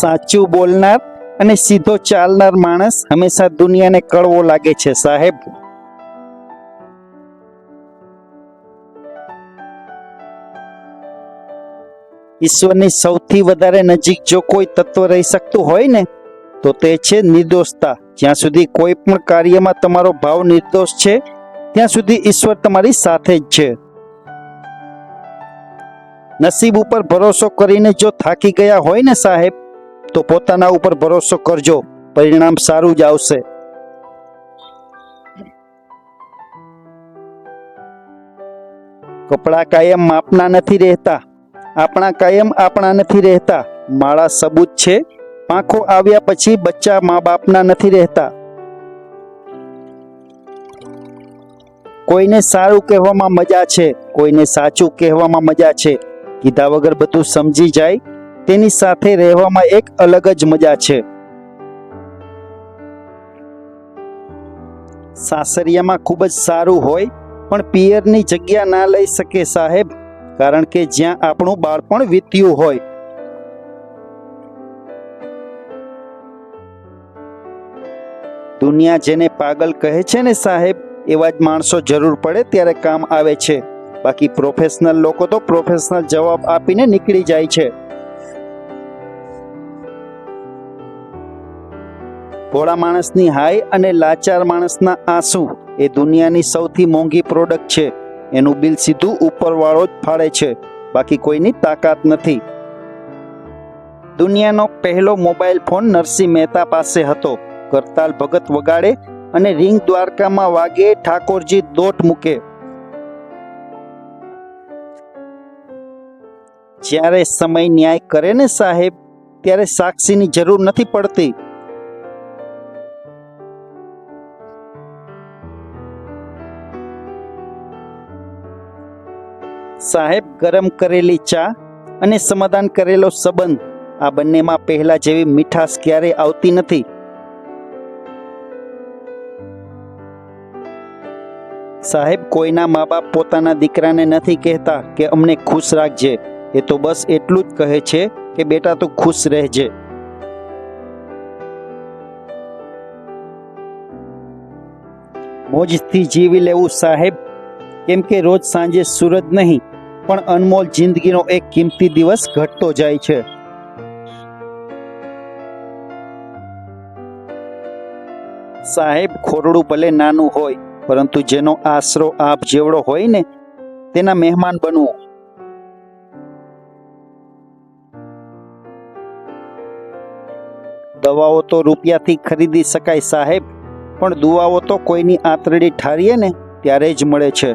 સાચું બોલનાર અને સીધો ચાલનાર માણસ હંમેશા દુનિયાને કડવો લાગે છે, સાહેબ. ઈશ્વરની સૌથી વધારે નજીક જો કોઈ તત્વ રહી શકતું હોય ને, તો તે છે નિર્દોષતા. જ્યાં સુધી કોઈ પણ કાર્યમાં તમારો ભાવ નિર્દોષ છે, ત્યાં સુધી ઈશ્વર તમારી સાથે જ છે. નસીબ ઉપર ભરોસો કરીને જો થાકી ગયા હોય ને, સાહેબ તો પોતાના ઉપર ભરોસો કરજો. પરિણામ સારું જ આવશે. કપડાં કાયમ માપના નથી રહેતા. આપણા કાયમ આપણા નથી રહેતા. માળા સબૂત છે. પાંખો આવ્યા પછી બચ્ચા મા બાપના નથી રહેતા. કોઈને સારું કહેવામાં મજા છે. કોઈને સાચું કહેવામાં મજા છે. કીધા વગર બધું સમજી જાય. તેની સાથે રહેવામાં એક અલગ જ મજા છે. સાસરિયામાં ખૂબ જ સારું હોય, પણ પિયરની જગ્યા ના લઈ શકે સાહેબ, કારણ કે જ્યાં આપણું બાળપણ વીત્યું હોય. દુનિયા જેને પાગલ કહે છે ને સાહેબ, એવા જ માણસો જરૂર પડે ત્યારે કામ આવે છે. બાકી પ્રોફેશનલ લોકો તો પ્રોફેશનલ જવાબ આપીને નીકળી જાય છે. ભોળા માણસની હાય અને લાચાર માણસના આંસુ એ દુનિયાની સૌથી મોંઘી પ્રોડક્ટ છે. એનું બિલ સીધું ઉપરવાળો જ ફાળે છે. બાકી કોઈની તાકાત નથી. દુનિયાનો પહેલો મોબાઈલ ફોન નરસિંહ મહેતા પાસે હતો. કરતાલ ભગત વગાડે અને રિંગ દ્વારકામાં વાગે ઠાકોરજી દોટ મૂકે. જ્યારે સમય ન્યાય કરે ને સાહેબ, ત્યારે સાક્ષીની જરૂર નથી પડતી. સાહેબ ગરમ કરેલી ચા અને સમાધાન કરેલો સંબંધ આ બંનેમાં પહેલા જેવી મીઠાશ ક્યારેય આવતી નથી. સાહેબ, કોઈના મા બાપ પોતાના દીકરાને નથી કહેતા કે અમને ખુશ રાખજે. એ તો બસ એટલું જ કહે છે કે બેટા તું ખુશ રહેજે. મોજથી જીવી લેવું સાહેબ કેમ કે રોજ સાંજે સૂરજ નહીં, પણ અનમોલ જિંદગીનો એક કિંમતી દિવસ ઘટતો જાય છે. સાહેબ, ખોરડું ભલે નાનું હોય, પરંતુ જેનો આશરો આપ જેવડો હોય ને, તેના મહેમાન બનવું. દવાઓ તો રૂપિયાથી ખરીદી શકાય સાહેબ, પણ દુવાઓ તો કોઈની આંતરડી ઠારીએ ને, ત્યારે જ મળે છે.